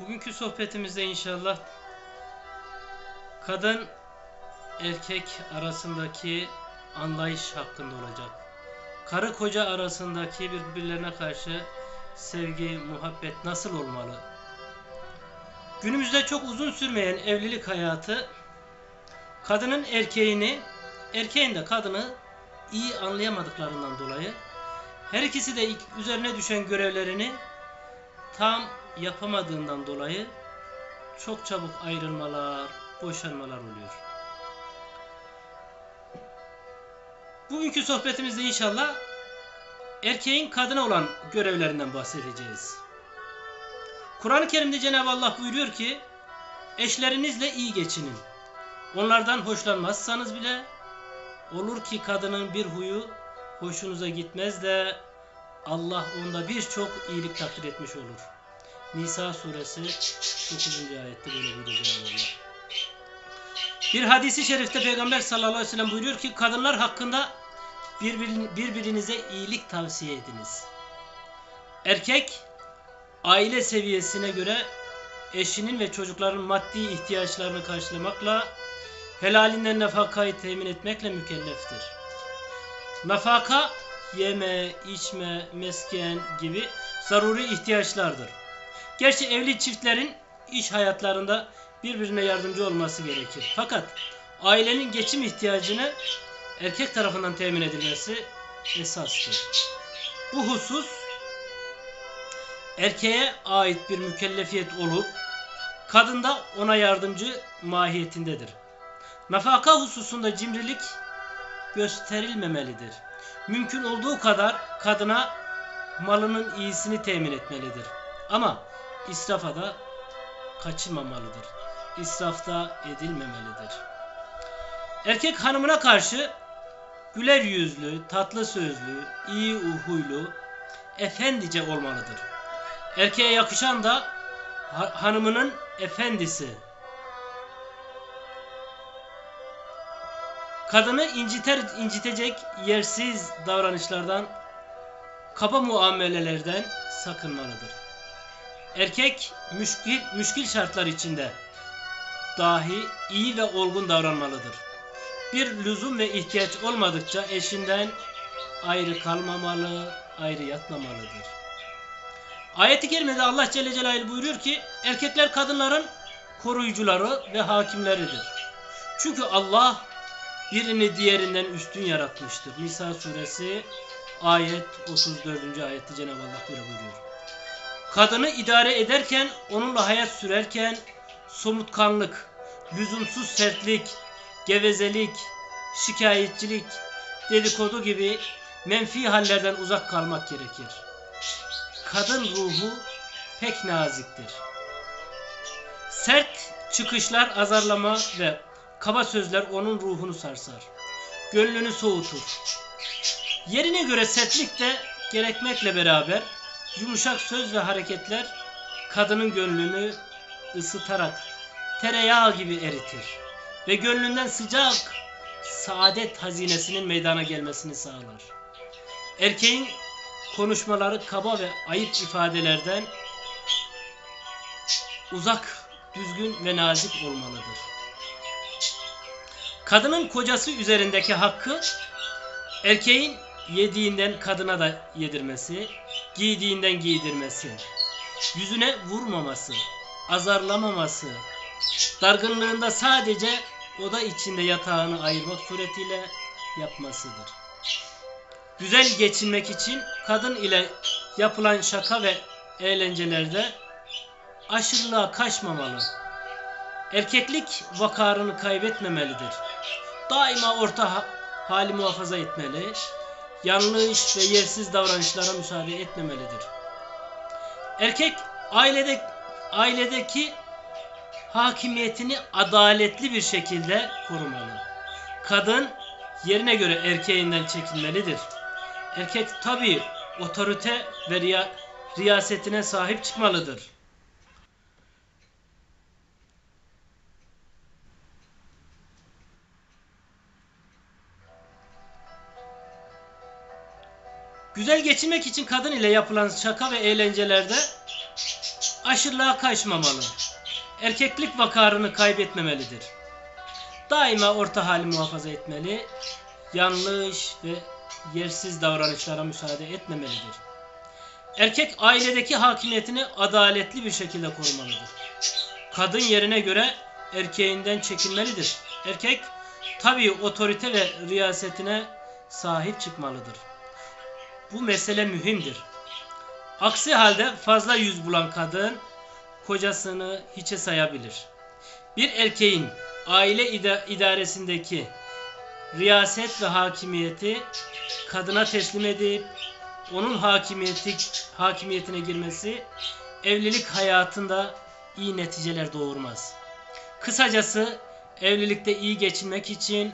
Bugünkü sohbetimizde inşallah kadın erkek arasındaki anlayış hakkında olacak. Karı koca arasındaki birbirlerine karşı sevgi, muhabbet nasıl olmalı? Günümüzde çok uzun sürmeyen evlilik hayatı kadının erkeğini, erkeğin de kadını iyi anlayamadıklarından dolayı her ikisi de üzerine düşen görevlerini tam yapamadığından dolayı çok çabuk ayrılmalar, boşanmalar oluyor. Bugünkü sohbetimizde inşallah erkeğin kadına olan görevlerinden bahsedeceğiz. Kur'an-ı Kerim'de Cenab-ı Allah buyuruyor ki eşlerinizle iyi geçinin. Onlardan hoşlanmazsanız bile olur ki kadının bir huyu hoşunuza gitmez de Allah onda birçok iyilik takdir etmiş olur. Nisa suresi 9. ayette böyle buyuruyor Cenab-ı Allah. Bir hadisi şerifte Peygamber sallallahu aleyhi ve sellem buyuruyor ki kadınlar hakkında birbirini- birbirinize iyilik tavsiye ediniz. Erkek aile seviyesine göre eşinin ve çocukların maddi ihtiyaçlarını karşılamakla helalinden nafakayı temin etmekle mükelleftir. Nafaka yeme, içme, mesken gibi zaruri ihtiyaçlardır. Gerçi evli çiftlerin iş hayatlarında birbirine yardımcı olması gerekir. Fakat ailenin geçim ihtiyacını erkek tarafından temin edilmesi esastır. Bu husus erkeğe ait bir mükellefiyet olup kadında ona yardımcı mahiyetindedir. Nafaka hususunda cimrilik gösterilmemelidir. Mümkün olduğu kadar kadına malının iyisini temin etmelidir. Ama israfa da kaçırmamalıdır. İsrafta edilmemelidir. Erkek hanımına karşı güler yüzlü, tatlı sözlü, iyi huylu, efendice olmalıdır. Erkeğe yakışan da ha- hanımının efendisi. Kadını inciter incitecek yersiz davranışlardan, kaba muamelelerden sakınmalıdır. Erkek müşkil, müşkil şartlar içinde dahi iyi ve olgun davranmalıdır. Bir lüzum ve ihtiyaç olmadıkça eşinden ayrı kalmamalı, ayrı yatmamalıdır. Ayet-i kerimede Allah Celle Celaluhu buyuruyor ki erkekler kadınların koruyucuları ve hakimleridir. Çünkü Allah birini diğerinden üstün yaratmıştır. Nisa suresi ayet 34. ayette Cenab-ı Allah böyle buyuruyor. Kadını idare ederken, onunla hayat sürerken somutkanlık, lüzumsuz sertlik, gevezelik, şikayetçilik, dedikodu gibi menfi hallerden uzak kalmak gerekir. Kadın ruhu pek naziktir. Sert çıkışlar, azarlama ve kaba sözler onun ruhunu sarsar. Gönlünü soğutur. Yerine göre sertlik de gerekmekle beraber yumuşak söz ve hareketler kadının gönlünü ısıtarak tereyağı gibi eritir ve gönlünden sıcak saadet hazinesinin meydana gelmesini sağlar. Erkeğin konuşmaları kaba ve ayıp ifadelerden uzak, düzgün ve nazik olmalıdır. Kadının kocası üzerindeki hakkı erkeğin yediğinden kadına da yedirmesi, giydiğinden giydirmesi, yüzüne vurmaması, azarlamaması, dargınlığında sadece oda içinde yatağını ayırmak suretiyle yapmasıdır. Güzel geçinmek için kadın ile yapılan şaka ve eğlencelerde aşırılığa kaçmamalı. Erkeklik vakarını kaybetmemelidir. Daima orta ha- hali muhafaza etmeli. Yanlış ve yersiz davranışlara müsaade etmemelidir. Erkek ailede ailedeki hakimiyetini adaletli bir şekilde korumalı. Kadın yerine göre erkeğinden çekilmelidir. Erkek tabi otorite ve riya- riyasetine sahip çıkmalıdır. Güzel geçinmek için kadın ile yapılan şaka ve eğlencelerde aşırılığa kaçmamalı. Erkeklik vakarını kaybetmemelidir. Daima orta hali muhafaza etmeli. Yanlış ve yersiz davranışlara müsaade etmemelidir. Erkek ailedeki hakimiyetini adaletli bir şekilde korumalıdır. Kadın yerine göre erkeğinden çekinmelidir. Erkek tabii otorite ve riyasetine sahip çıkmalıdır. Bu mesele mühimdir. Aksi halde fazla yüz bulan kadın kocasını hiçe sayabilir. Bir erkeğin aile ida- idaresindeki riyaset ve hakimiyeti kadına teslim edip onun hakimiyeti hakimiyetine girmesi evlilik hayatında iyi neticeler doğurmaz. Kısacası evlilikte iyi geçinmek için